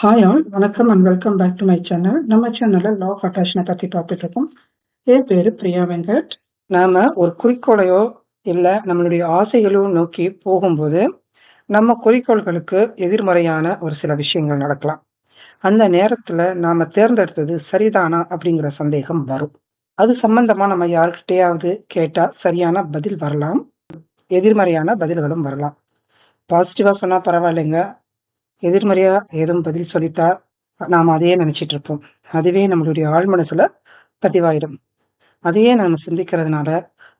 Hi all வணக்கம் and welcome back to my channel நம்ம சேனலில் லா ஆஃப் அட்ராக்ஷனை பற்றி பார்த்துட்டு இருக்கோம் என் பேர் பிரியா வெங்கட். நாம் ஒரு குறிக்கோளையோ இல்லை நம்மளுடைய ஆசைகளோ நோக்கி போகும்போது நம்ம குறிக்கோள்களுக்கு எதிர்மறையான ஒரு சில விஷயங்கள் நடக்கலாம். அந்த நேரத்தில் நாம் தேர்ந்தெடுத்தது சரிதானா அப்படிங்கிற சந்தேகம் வரும். அது சம்பந்தமாக நம்ம யாருக்கிட்டையாவது கேட்டால் சரியான பதில் வரலாம். எதிர்மறையான பதில்களும் வரலாம். பாசிட்டிவாக சொன்னால் பரவாயில்லைங்க. எதிர்மறையா ஏதும் பதில் சொல்லிட்டா நாம் அதையே நினைச்சிட்டு இருப்போம். அதுவே நம்மளுடைய ஆழ் மனசுல பதிவாயிடும். அதையே நாம சிந்திக்கிறதுனால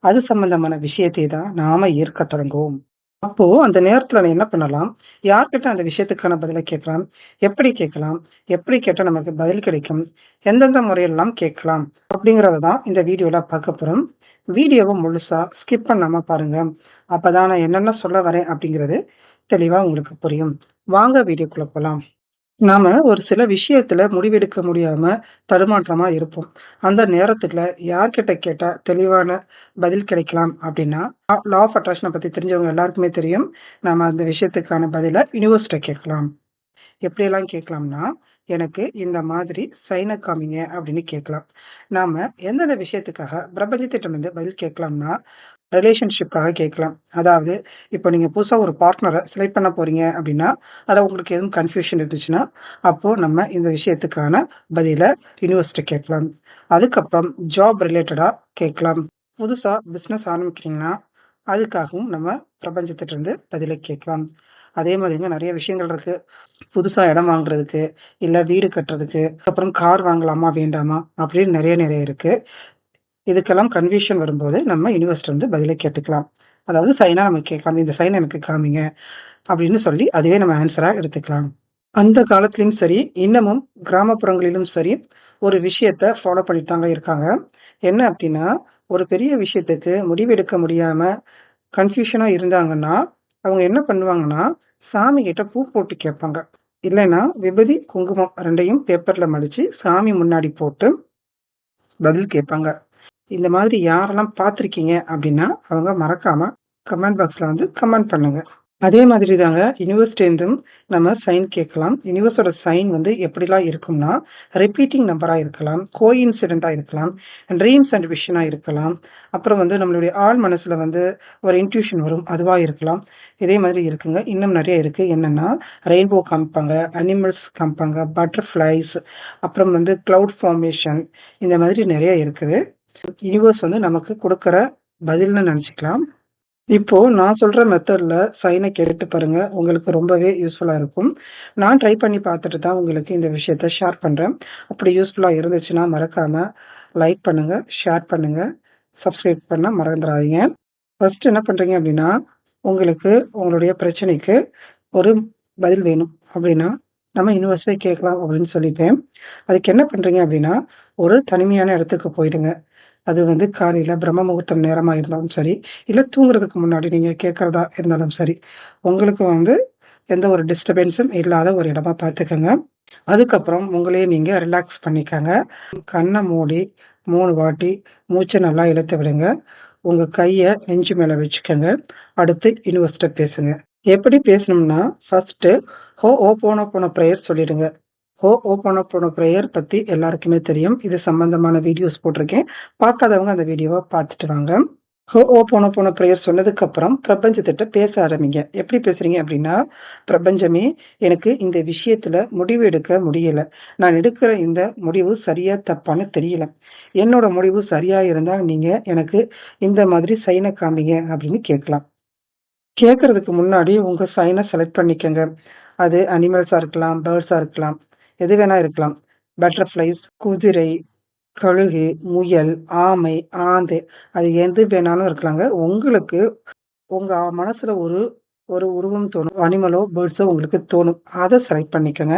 அது சம்பந்தமான விஷயத்தை தான் நாம ஏற்க தொடங்குவோம். அப்போ அந்த நேரத்துல என்ன பண்ணலாம்? யார்கிட்ட அந்த விஷயத்துக்கான பதிலை கேட்கலாம்? எப்படி கேட்கலாம்? எப்படி கேட்டால் நமக்கு பதில் கிடைக்கும்? எந்தெந்த முறையெல்லாம் கேட்கலாம்? அப்படிங்கறத தான் இந்த வீடியோல பார்க்க போறோம். வீடியோவை முழுசா ஸ்கிப் பண்ணாம பாருங்க. அப்பதான் நான் என்னென்ன சொல்ல வரேன் அப்படிங்கிறது தெளிவாக உங்களுக்கு புரியும். வாங்க வீடியோக்குள்ள போகலாம் நாம் ஒரு சில விஷயத்தில் முடிவெடுக்க முடியாமல் தடுமாற்றமாக இருப்போம். அந்த நேரத்தில் யார்கிட்ட கேட்டால் தெளிவான பதில் கிடைக்கலாம் அப்படின்னா லா ஆஃப் அட்ராக்ஷனை பற்றி தெரிஞ்சவங்க எல்லாருக்குமே தெரியும். நாம் அந்த விஷயத்துக்கான பதிலை யூனிவர்ஸ்ட்டை கேட்கலாம். எப்படியெல்லாம் கேட்கலாம்னா எனக்கு இந்த மாதிரி சைனை காமிங்க அப்படின்னு கேட்கலாம். நாம் எந்தெந்த விஷயத்துக்காக பிரபஞ்சத்திட்டமிருந்து பதில் கேட்கலாம்னா ரிலேஷன்ஷிப்காக கேட்கலாம். அதாவது இப்போ நீங்கள் புதுசாக ஒரு பார்ட்னரை செலக்ட் பண்ண போறீங்க அப்படின்னா அதில் உங்களுக்கு எதுவும் கன்ஃபியூஷன் இருந்துச்சுன்னா அப்போது நம்ம இந்த விஷயத்துக்கான பதிலை யூனிவர்சிட்டி கேட்கலாம். அதுக்கப்புறம் ஜாப் ரிலேட்டடாக கேட்கலாம். புதுசாக பிஸ்னஸ் ஆரம்பிக்கிறீங்கன்னா அதுக்காகவும் நம்ம பிரபஞ்சத்திட்டிருந்து பதிலை கேட்கலாம். அதே மாதிரிங்க நிறைய விஷயங்கள் இருக்கு. புதுசா இடம் வாங்குறதுக்கு இல்ல வீடு கட்டுறதுக்கு அப்புறம் கார் வாங்கலாமா வேண்டாமா அப்படின்னு நிறைய நிறைய இருக்கு. இதுக்கெல்லாம் கன்ஃபியூஷன் வரும்போது நம்ம யூனிவர்ஸ்ட்டை வந்து பதிலை கேட்டுக்கலாம். அதாவது சைனா நம்ம கேட்கலாம். இந்த சைன் எனக்கு காமிங்க அப்படின்னு சொல்லி அதுவே நம்ம ஆன்சராக எடுத்துக்கலாம். அந்த காலத்திலும் சரி இன்னமும் கிராமப்புறங்களிலும் சரி ஒரு விஷயத்த ஃபாலோ பண்ணிட்டு தாங்க இருக்காங்க. என்ன அப்படின்னா ஒரு பெரிய விஷயத்துக்கு முடிவெடுக்க முடியாமல் கன்ஃபியூஷனாக இருந்தாங்கன்னா அவங்க என்ன பண்ணுவாங்கன்னா சாமி கிட்ட பூ போட்டு கேட்பாங்க. இல்லைன்னா விபதி குங்குமம் ரெண்டையும் பேப்பரில் மடித்து சாமி முன்னாடி போட்டு பதில் கேட்பாங்க. இந்த மாதிரி யாரெல்லாம் பார்த்துருக்கீங்க அப்படின்னா அவங்க மறக்காம கமெண்ட் பாக்ஸில் வந்து கமெண்ட் பண்ணுங்க. அதே மாதிரி தாங்க யூனிவர்ஸ்டேந்தும் நம்ம சைன் கேட்கலாம். யூனிவர்ஸோட சைன் வந்து எப்படிலாம் இருக்கும்னா ரிப்பீட்டிங் நம்பராக இருக்கலாம் கோ இன்சிடெண்ட்டாக இருக்கலாம் ட்ரீம்ஸ் அண்ட் விஷனாக இருக்கலாம். அப்புறம் வந்து நம்மளுடைய ஆள் மனசில் வந்து ஒரு இன்ட்யூஷன் வரும் அதுவாக இருக்கலாம். இதே மாதிரி இருக்குங்க. இன்னும் நிறைய இருக்குது என்னென்னா ரெயின்போ காமிப்பாங்க அனிமல்ஸ் காமிப்பாங்க பட்டர்ஃப்ளைஸ் அப்புறம் வந்து க்ளவுட் ஃபார்மேஷன் இந்த மாதிரி நிறைய இருக்குது. யூனிவர்ஸ் வந்து நமக்கு கொடுக்குற பதில்னு நினச்சிக்கலாம். இப்போ நான் சொல்கிற மெத்தடில் சைனை கேட்டு பாருங்கள் உங்களுக்கு ரொம்பவே யூஸ்ஃபுல்லாக இருக்கும். நான் ட்ரை பண்ணி பார்த்துட்டு தான் உங்களுக்கு இந்த விஷயத்த ஷேர் பண்ணுறேன் அப்படி யூஸ்ஃபுல்லாக இருந்துச்சுன்னா மறக்காமல் லைக் பண்ணுங்கள் ஷேர் பண்ணுங்கள் சப்ஸ்கிரைப் பண்ண மறந்துடாதீங்க. ஃபஸ்ட் என்ன பண்ணுறீங்க அப்படின்னா உங்களுக்கு உங்களுடைய பிரச்சனைக்கு ஒரு பதில் வேணும் அப்படின்னா நம்ம யூனிவர்சிட்டி கேட்கலாம் அப்படின்னு சொல்லிட்டேன். அதுக்கு என்ன பண்ணுறீங்க அப்படின்னா ஒரு தனிமையான இடத்துக்கு போயிடுங்க. அது வந்து காலையில் பிரம்ம முகூர்த்தம் நேரமாக இருந்தாலும் சரி இல்லை தூங்குறதுக்கு முன்னாடி நீங்கள் கேட்குறதா இருந்தாலும் சரி உங்களுக்கு வந்து எந்த ஒரு டிஸ்டர்பன்ஸும் இல்லாத ஒரு இடமா பார்த்துக்கோங்க. அதுக்கப்புறம் உங்களையே நீங்கள் ரிலாக்ஸ் பண்ணிக்கோங்க. கண்ணை மூடி மூணு வாட்டி மூச்சை நல்லா இழுத்து விடுங்க. உங்கள் கையை நெஞ்சு மேலே வச்சுக்கோங்க. அடுத்து யூனிவர்சிட்ட பேசுங்க. எப்படி பேசணும்னா ஃபஸ்ட்டு ஹோ ஓ போன போன ப்ரேயர் சொல்லிடுங்க. ஹோ ஓப்போன போன ப்ரேயர் பற்றி எல்லாருக்குமே தெரியும். இது சம்மந்தமான வீடியோஸ் போட்டிருக்கேன். பார்க்காதவங்க அந்த வீடியோவை பார்த்துட்டு வாங்க. ஹோ ஓ போன போன ப்ரேயர் சொன்னதுக்கப்புறம் பிரபஞ்சத்திட்ட பேச ஆரம்பிங்க. எப்படி பேசுறீங்க அப்படின்னா பிரபஞ்சமே எனக்கு இந்த விஷயத்தில் முடிவு எடுக்க முடியலை. நான் எடுக்கிற இந்த முடிவு சரியா தப்பான்னு தெரியல. என்னோட முடிவு சரியாக இருந்தால் நீங்கள் எனக்கு இந்த மாதிரி சைனை காமிங்க அப்படின்னு கேட்கலாம். கேட்கறதுக்கு முன்னாடி உங்கள் சைனை செலக்ட் பண்ணிக்கோங்க. அது அனிமல்ஸாக இருக்கலாம் பேர்ட்ஸாக இருக்கலாம் எது வேணால் இருக்கலாம். பட்டர்ஃப்ளைஸ் குதிரை கழுகு முயல் ஆமை ஆந்தை அது எது வேணாலும் இருக்கலாங்க. உங்களுக்கு உங்கள் மனசில் ஒரு ஒரு உருவம் தோணும். அனிமலோ பேர்ட்ஸோ உங்களுக்கு தோணும். அதை செலக்ட் பண்ணிக்கோங்க.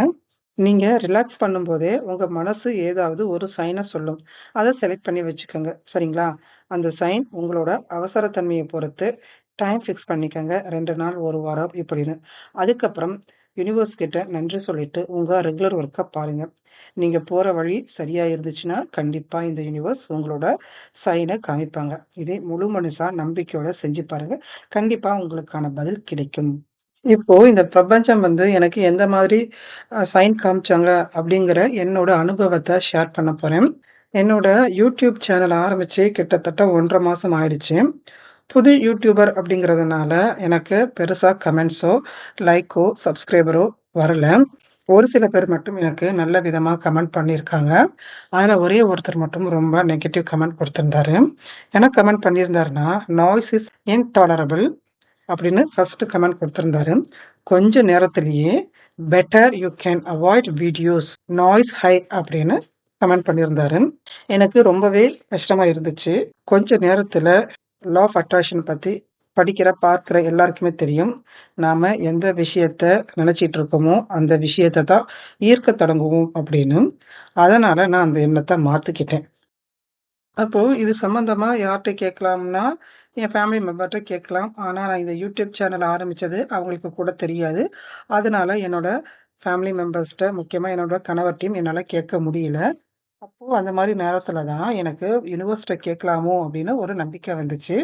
நீங்கள் ரிலாக்ஸ் பண்ணும்போதே உங்கள் மனசு ஏதாவது ஒரு சைனை சொல்லும். அதை செலக்ட் பண்ணி வச்சுக்கோங்க. சரிங்களா? அந்த சைன் உங்களோட அவசரத்தன்மையை பொறுத்து டைம் ஃபிக்ஸ் பண்ணிக்கோங்க. ரெண்டு நாள் ஒரு வாரம் இப்படின்னு. அதுக்கப்புறம் யூனிவர்ஸ் கிட்ட நன்றி சொல்லிட்டு உங்கள் ரெகுலர் ஒர்க்கை பாருங்கள் நீங்கள் போகிற வழி சரியாக இருந்துச்சுன்னா கண்டிப்பாக இந்த யூனிவர்ஸ் உங்களோட சைனை காமிப்பாங்க. இதை முழு மனுஷாக நம்பிக்கையோட செஞ்சு பாருங்கள் கண்டிப்பாக உங்களுக்கான பதில் கிடைக்கும். இப்போ இந்த பிரபஞ்சம் வந்து எனக்கு எந்த மாதிரி சைன் காமிச்சாங்க அப்படிங்கிற என்னோட அனுபவத்தை ஷேர் பண்ண போகிறேன் என்னோட யூடியூப் சேனல் ஆரம்பித்து கிட்டத்தட்ட ஒன்றரை மாதம் ஆயிடுச்சு. புது யூடியூபர் அப்படிங்கிறதுனால எனக்கு பெருசாக கமெண்ட்ஸோ, லைக்கோ, சப்ஸ்கிரைபரோ வரல. ஒரு சில பேர் மட்டும் எனக்கு நல்ல விதமாக கமெண்ட் பண்ணியிருக்காங்க. அதில் ஒரே ஒருத்தர் மட்டும் ரொம்ப நெகட்டிவ் கமெண்ட் கொடுத்துருந்தாரு ஏன்னா கமெண்ட் பண்ணியிருந்தாருன்னா, "நாய்ஸ் இஸ் இன்டாலரபிள்" அப்படின்னு ஃபஸ்ட்டு கமெண்ட் கொடுத்துருந்தாரு கொஞ்ச நேரத்திலேயே "better you can avoid videos noise high" அப்படின்னு கமெண்ட் பண்ணியிருந்தாரு. எனக்கு ரொம்பவே கஷ்டமாக இருந்துச்சு. கொஞ்ச நேரத்தில் லா ஆஃப் அட்ராக்ஷன் பற்றி படிக்கிற, பார்க்குற எல்லாருக்குமே தெரியும். நாம் எந்த விஷயத்த நினச்சிட்டு இருக்கோமோ, அந்த விஷயத்த தான் ஈர்க்க தொடங்குவோம் அப்படின்னு. அதனால் நான் அந்த எண்ணத்தை மாற்றிக்கிட்டேன் அப்போது இது சம்மந்தமாக யார்கிட்ட கேட்கலாம்னா, என் ஃபேமிலி மெம்பர்கிட்ட கேட்கலாம். ஆனால் நான் இந்த யூடியூப் சேனல் ஆரம்பித்தது அவங்களுக்கு கூட தெரியாது. அதனால் என்னோடய ஃபேமிலி மெம்பர்ஸ்கிட்ட முக்கியமாக என்னோடய கணவர்ட்டயும் என்னால் கேட்க முடியல. அப்போ அந்த மாதிரி நேரத்துல தான் எனக்கு யுனிவர்ஸ்ட்ட கேட்கலாமோ அப்படின்னு ஒரு நம்பிக்கை வந்துச்சு.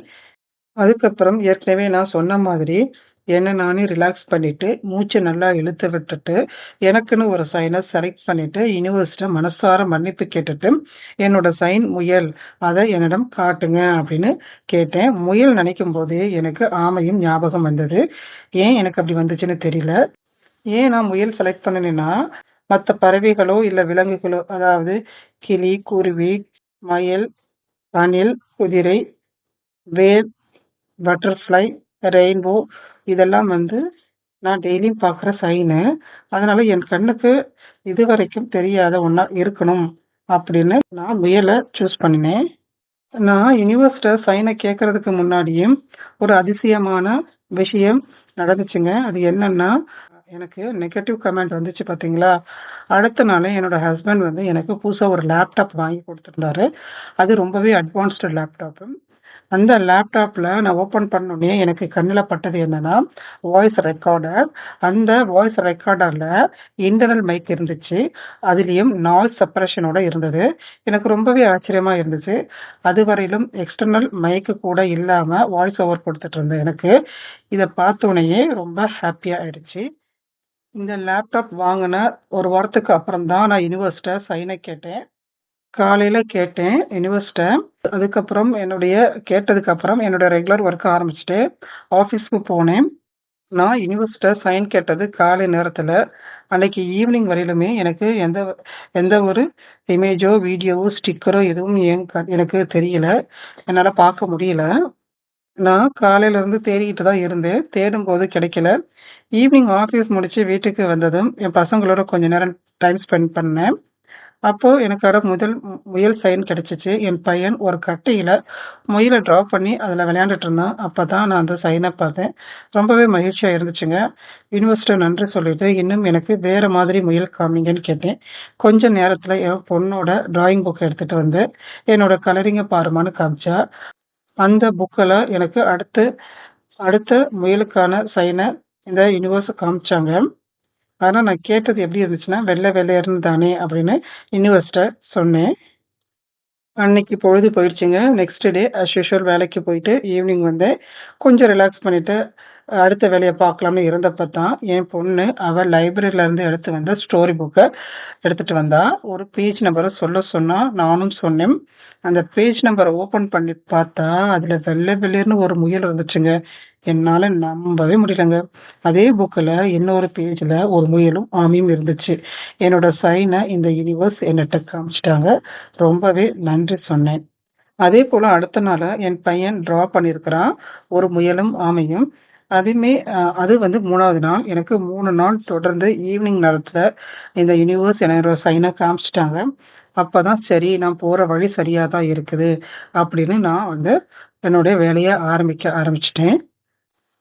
அதுக்கப்புறம் ஏற்கனவே நான் சொன்ன மாதிரி என்ன நானே ரிலாக்ஸ் பண்ணிட்டு, மூச்ச நல்லா இழுத்து விட்டுட்டு, எனக்குன்னு ஒரு சைன செலக்ட் பண்ணிட்டு, யுனிவர்ஸ்ட்ட மனசார மன்னிப்பு கேட்டுட்டு, என்னோட சைன் முயல். அத என்னிடம் காட்டுங்க அப்படின்னு கேட்டேன். முயல் நினைக்கும்போதே எனக்கு ஆமையும் ஞாபகம் வந்தது. ஏன் எனக்கு அப்படி வந்துச்சுன்னு தெரியல. ஏன் நான் முயல் செலக்ட் பண்ணுனேன்னா, மற்ற பறவைகளோ, இல்லை விலங்குகளோ அதாவது கிளி, குருவி, மயில், அணில், குதிரை, வேல், பட்டர்ஃப்ளை, ரெயின்போ இதெல்லாம் வந்து நான் டெய்லியும் பார்க்குற சைனு. அதனால என் கண்ணுக்கு இது வரைக்கும் தெரியாத ஒன்றா இருக்கணும் அப்படின்னு நான் முயலை சூஸ் பண்ணினேன். நான் யூனிவர்ஸ்ட சைனை கேட்கறதுக்கு முன்னாடியும் ஒரு அதிசயமான விஷயம் நடந்துச்சுங்க. அது என்னன்னா, எனக்கு நெகட்டிவ் கமெண்ட் வந்துச்சு பார்த்தீங்களா? அடுத்த நாளே என்னோட ஹஸ்பண்ட் வந்து எனக்கு புதுசாக ஒரு லேப்டாப் வாங்கி கொடுத்துருந்தாரு அது ரொம்பவே அட்வான்ஸ்டு லேப்டாப்பு. அந்த லேப்டாப்பில் நான் ஓப்பன் பண்ணோடனே எனக்கு கண்ணில் பட்டது என்னென்னா வாய்ஸ் ரெக்கார்டர். அந்த வாய்ஸ் ரெக்கார்டரில் இன்டர்னல் மைக் இருந்துச்சு. அதுலேயும் நாய்ஸ் சப்ரஷனோட இருந்தது. எனக்கு ரொம்பவே ஆச்சரியமாக இருந்துச்சு. அதுவரையிலும் எக்ஸ்டர்னல் மைக்கு கூட இல்லாமல் வாய்ஸ் ஓவர் கொடுத்துட்ருந்தேன் எனக்கு, இதை பார்த்தோன்னே ரொம்ப ஹாப்பியாக ஆயிடுச்சு. இந்த லேப்டாப் வாங்கின ஒரு வாரத்துக்கு அப்புறம் தான் நான் யூனிவர்ஸ்ட்டை சைனை கேட்டேன். காலையில் கேட்டேன் யூனிவர்ஸ்ட்டை அதுக்கப்புறம் என்னுடைய கேட்டதுக்கப்புறம் என்னுடைய ரெகுலர் ஒர்க் ஆரம்பிச்சுட்டு ஆஃபீஸ்க்கு போனேன். நான் யூனிவர்ஸ்ட்டை சைன் கேட்டது காலை நேரத்தில் அன்னைக்கு ஈவினிங் வரையிலுமே எனக்கு எந்த எந்த ஒரு இமேஜோ, வீடியோவோ, ஸ்டிக்கரோ எதுவும் க எனக்கு தெரியல. என்னால் பார்க்க முடியல. நான் காலையிலேருந்து தேடிக்கிட்டு தான் இருந்தேன். தேடும்போது கிடைக்கல. ஈவினிங் ஆஃபீஸ் முடித்து வீட்டுக்கு வந்ததும், என் பசங்களோட கொஞ்ச நேரம் டைம் ஸ்பெண்ட் பண்ணேன். அப்போது எனக்கான முதல் முயல் சைன் கிடச்சிச்சு என் பையன் ஒரு கட்டையில் முயலை ட்ரா பண்ணி அதில் விளையாண்டுட்டு இருந்தான். அப்பதான் நான் அந்த சைனை பார்த்தேன். ரொம்பவே மகிழ்ச்சியாக இருந்துச்சுங்க. யுனிவர்ஸ்ட்ட நன்றி சொல்லிட்டு, இன்னும் எனக்கு வேறு மாதிரி முயல் காமிங்கன்னு கேட்டேன். கொஞ்ச நேரத்தில் என் பொண்ணோட ட்ராயிங் புக் எடுத்துகிட்டு வந்து, என்னோட கலரிங்கை பாருமான்னு காமிச்சா. அந்த புக்கில் எனக்கு அடுத்து அடுத்த முயலுக்கான சைனை இந்த யூனிவர்ஸை காமிச்சாங்க. ஆனால் நான் கேட்டது எப்படி இருந்துச்சுன்னா, வெள்ளை வெள்ளையர்னு தானே அப்படின்னு யூனிவர்ஸ்ட்டை சொன்னேன். அன்னைக்கு பொழுது போயிடுச்சுங்க. நெக்ஸ்ட் டே அஸ் யூஷுவல் வேலைக்கு போயிட்டு ஈவினிங் வந்தேன். கொஞ்சம் ரிலாக்ஸ் பண்ணிவிட்டு அடுத்த வேலையை பார்க்கலாம்னு இருந்தப்போ தான், என் பொண்ணு அவள் லைப்ரரியிலேருந்து எடுத்து வந்த ஸ்டோரி புக்கை எடுத்துட்டு வந்தா. ஒரு பேஜ் நம்பரை சொல்ல சொன்னால் நானும் சொன்னேன். அந்த பேஜ் நம்பரை ஓப்பன் பண்ணி பார்த்தா, அதில் வெள்ளை வெள்ளிர்னு ஒரு முயல் இருந்துச்சுங்க. என்னால் நம்பவே முடியலங்க. அதே புக்கில் இன்னொரு பேஜில் ஒரு முயலும், ஆமையும் இருந்துச்சு. என்னோட சைனை இந்த யுனிவர்ஸ் என்னட்ட காமிச்சிட்டாங்க ரொம்பவே நன்றி சொன்னேன். அதே போல் அடுத்த நாள் என் பையன் ட்ரா பண்ணியிருக்கிறான். ஒரு முயலும், ஆமையும். அதுவுமே அது வந்து மூணாவது நாள். எனக்கு மூணு நாள் தொடர்ந்து ஈவினிங் நேரத்தில் இந்த யுனிவர்ஸ் என்னோட காமிச்சிட்டாங்க அப்போ தான் சரி நான் போகிற வழி சரியாக தான் இருக்குது அப்படின்னு நான் வந்து என்னுடைய வேலையை ஆரம்பிக்க ஆரம்பிச்சிட்டேன்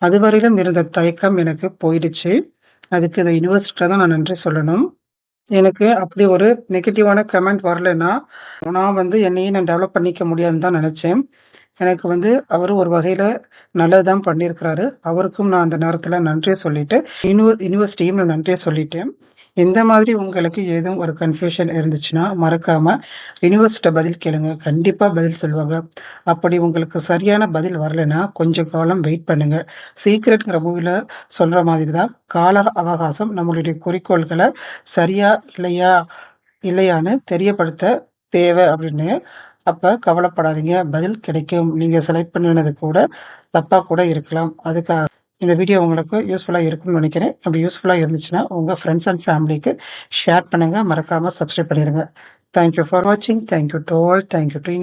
அதுவரையிலும் இருந்த தயக்கம் எனக்கு போயிடுச்சு. அதுக்கு இந்த யுனிவர்ஸ்ட்ட தான் நான் நன்றி சொல்லணும். எனக்கு அப்படி ஒரு நெகட்டிவான கமெண்ட் வரலன்னா, நான் வந்து என்னையும் நான் டெவலப் பண்ணிக்க முடியாதுன்னு தான் நினச்சேன் எனக்கு வந்து அவர் ஒரு வகையில் நல்லது தான் பண்ணியிருக்கிறாரு. அவருக்கும் நான் அந்த நேரத்தில் நன்றி சொல்லிட்டு, யூனிவர் யூனிவர்சிட்டியும் நான் நன்றியை சொல்லிட்டேன். இந்த மாதிரி உங்களுக்கு ஏதும் ஒரு கன்ஃப்யூஷன் இருந்துச்சுன்னா, மறக்காமல் யூனிவர்சிட்ட பதில் கேளுங்க. கண்டிப்பாக பதில் சொல்லுவாங்க. அப்படி உங்களுக்கு சரியான பதில் வரலைன்னா, கொஞ்சம் காலம் வெயிட் பண்ணுங்கள் சீக்ரெட்ங்கிற மூவியில் சொல்கிற மாதிரி தான், கால அவகாசம் நம்மளுடைய குறிக்கோள்களை சரியா, இல்லையா இல்லையான்னு தெரியப்படுத்த தேவை அப்படின்னு. அப்ப கவலைப்படாதீங்க. பதில் கிடைக்கும். நீங்க செலக்ட் பண்ணினது கூட தப்பா கூட இருக்கலாம். அதுக்காக இந்த வீடியோ உங்களுக்கு யூஸ்ஃபுல்லாக இருக்கும்னு நினைக்கிறேன். அப்படி யூஸ்ஃபுல்லாக இருந்துச்சுன்னா, உங்கள் ஃப்ரெண்ட்ஸ் அண்ட் ஃபேமிலிக்கு ஷேர் பண்ணுங்கள் மறக்காமல் சப்ஸ்கிரைப் பண்ணிடுங்க தேங்க் யூ ஃபார் வாட்சிங். Thank you all. Thank you too